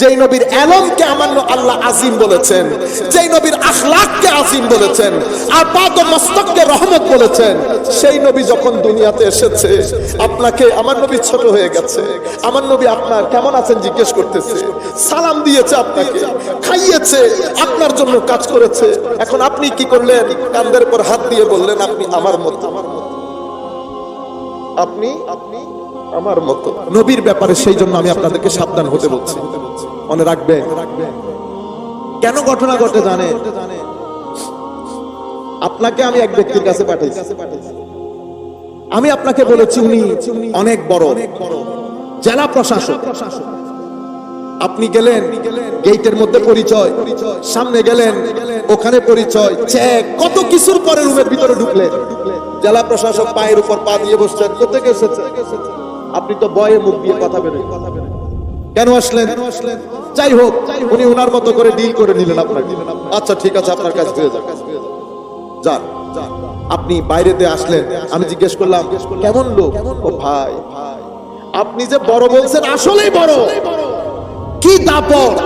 যেই নবীর এলমকে আমান্য আল্লাহ আজিম বলেছেন, যেই নবীর আখলাককে আজিম বলেছেন ও মস্তককে রহমত বলেছেন, সেই নবী যখন দুনিয়াতে এসেছে, আপনাকে আমার নবী ছোট হয়ে গেছে, আমার নবী আপনার কেমন আছেন জিজ্ঞেস করতেছে, সালাম দিয়েছে আপনাকে, খাইয়েছে, আপনার জন্য কাজ করেছে, এখন আপনি কি করলেন? কান্দের পর হাত দিয়ে বললেন, আপনি আমার আমার মতো। আপনি আপনি আমার মতো। নবীর ব্যাপারে সেই জন্য আমি আপনাদেরকে সাবধান হতে বলছি। মনে রাখবেন? কেন ঘটনা ঘটে জানে? আপনাকে আমি এক ব্যক্তির কাছে পাঠাইছি। আমি আপনাকে বলেছি, উনি অনেক বড়। জেলা প্রশাসক। আপনি গেলেন গেটের মধ্যে পরিচয়। সামনে গেলেন, ওখানে পরিচয়। চেক কত কিছুর পরে রুমের ভিতরে ঢুকলেন। জেলা প্রশাসক পায়ের উপর পা দিয়ে বসছেন কোথেকে এসেছে? আপনি তো বয়ে মুখ দিয়ে কথা বেরোয় কেন আসলেন? যাই হোক, উনি ওনার মতো করে ডিল করে নিলেন আপনাকে। আচ্ছা ঠিক আছে, আপনার কাছে যান যান, আপনি বাইরেতে আসলেন। আমি জিজ্ঞেস করলাম, কেমন লোক? ও ভাই, আপনি যে বড় বলছেন, আসলেই বড়। কি দাপট?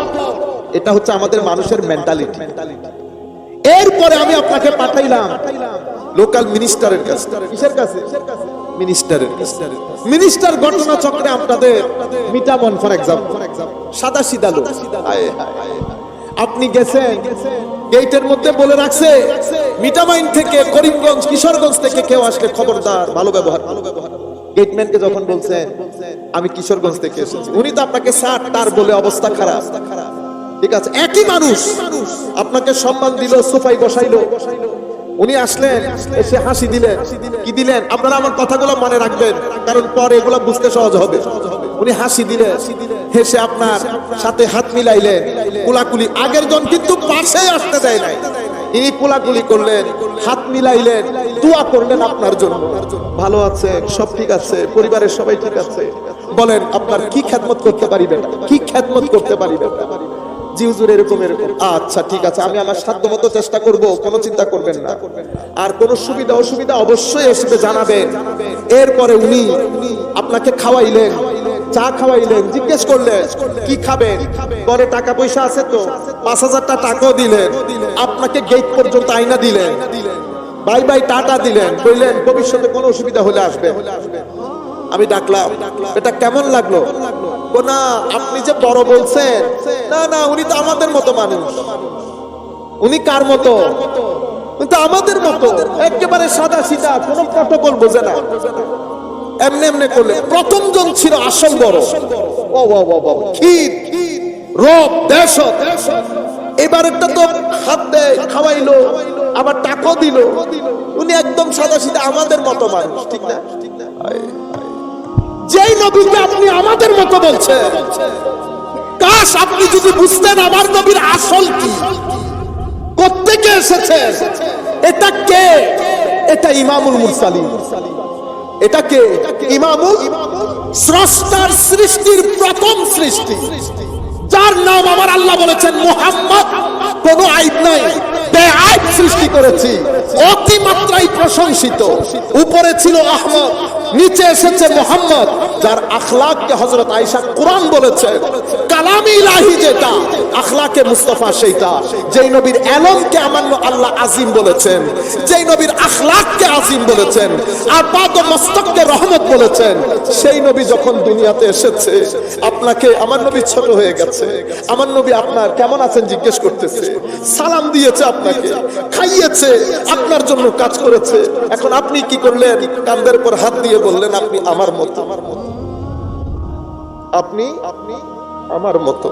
এটা হচ্ছে আমাদের মানুষের মেন্টালিটি এরপরে আমি আপনাকে পাঠাইলাম লোকাল মিনিস্টারের কাছে। কিসের কাছে? মিনিস্টারের মিনিস্টার ঘটনা চক্রে আপনাদের মিটামন ফর এক্সাম্পল সাদা সিদা লোক। আপনি গেছেন গেটের মধ্যে বলে রাখছে মিটামাইন থেকে করিমগঞ্জ কিশোরগঞ্জ থেকে কেউ আসলে খবরদার ভালো ব্যবহার ভালো ব্যবহার গেটম্যানকে যখন বলছেন আমি কিশোরগঞ্জ থেকে এসেছি। উনি তো আপনাকে ষাট তার বলে অবস্থা খারাপ। ঠিক আছে? একই মানুষ আপনাকে সম্মান দিল সোফাই বসাইলো বসাইলো। উনি আসলেন, এসে হাসি দিলেন। কি দিলেন? আপনারা আমার কথাগুলো মনে রাখবেন, কারণ পরে এগুলো বুঝতে সহজ হবে। উনি হাসি দিলেন, হেসে আপনার সাথে হাত মিলাইলেন। কুলাকুলি আগের জন কিন্তু পাশে আসতে দেয় নাই। ইনি কুলাকুলি করলেন, হাত মিলাইলেন, দোয়া করলেন আপনার জন্য। ভালো আছে, সব ঠিক আছে, পরিবারের সবাই ঠিক আছে। বলেন, আপনার কি খেদমত করতে পারিবেন? কি খেদমত করতে পারিবেন? আচ্ছা ঠিক আছে, আমি আমার সাধ্য মতো চেষ্টা কোনো চিন্তা করবেন না। আর কোনো সুবিধা, অসুবিধা অবশ্যই এসে জানাবেন। এরপরে উনি আপনাকে খাওয়াইলেন, চা খাওয়াইলেন, জিজ্ঞেস করলেন, কি খাবেন? পরে টাকা পয়সা আছে তো, পাঁচ হাজারটা টাকাও দিলেন। আপনাকে গেট পর্যন্ত আইনা দিলেন। বাই বাই, টাটা দিলেন। বললেন, ভবিষ্যতে কোনো অসুবিধা হলে আসবে আমি ডাকলাম, এটা কেমন লাগল? ও না, আপনি যে বড় বলছেন, না না, উনি তো আমাদের মতো মানুষ। উনি কার মতো? কিন্তু আমাদের মতো, একেবারে সাদা সিধা, কোনো প্রটোকল বোঝে না। এমনি এমনি করলে প্রথম জন ছিল আসল বড়। ও ও ক্ষীর, রব দেশ এবারেরটা তো হাত দেয় খাওয়াইলো, আবার টাকাও দিল। উনি একদম সাদা সিধা, আমাদের মতো মানুষ, ঠিক না? নবীকে আপনি আমাদের মতো বলছেন। কাশ, আপনি যদি বুঝতেন আমার নবীর আসল কি? কোত্থেকে এসেছে? এটা কে? এটা ইমামুল মুরসালিন। এটা কে? ইমামুল স্রষ্টার সৃষ্টির প্রথম সৃষ্টি। যার নাম আমার আল্লাহ বলেছেন মোহাম্মদ। কোন আইব নাই। বেআইব সৃষ্টি করেছি। অতিমাত্রায় প্রশংসিত। উপরে ছিল আহমদ, নিচে এসেছে মোহাম্মদ, যার আখলাককে হযরত আয়েশা কোরআন বলেছে, কালামি ইলাহি যেটা, আখলাকে মুস্তফা সেইটা। যেই নবীর এলমকে আমান্য আল্লাহ আজিম বলেছেন, যেই নবীর আখলাককে আজিম বলেছেন আর পাদ মস্তককে রহমত বলেছেন, সেই নবী যখন দুনিয়াতে এসেছে আপনাকে আমার নবী ছোট হয়ে গেছে। আমার নবী আপনার কেমন আছেন জিজ্ঞেস করতেছে। সালাম দিয়েছে আপনাকে, খাইয়েছে, আপনার জন্য কাজ করেছে। এখন আপনি কি করলেন? কান্দের পর হাত দিয়ে বললেন, আপনি আমার মতো। আমার মতো আপনি আপনি আমার মতো।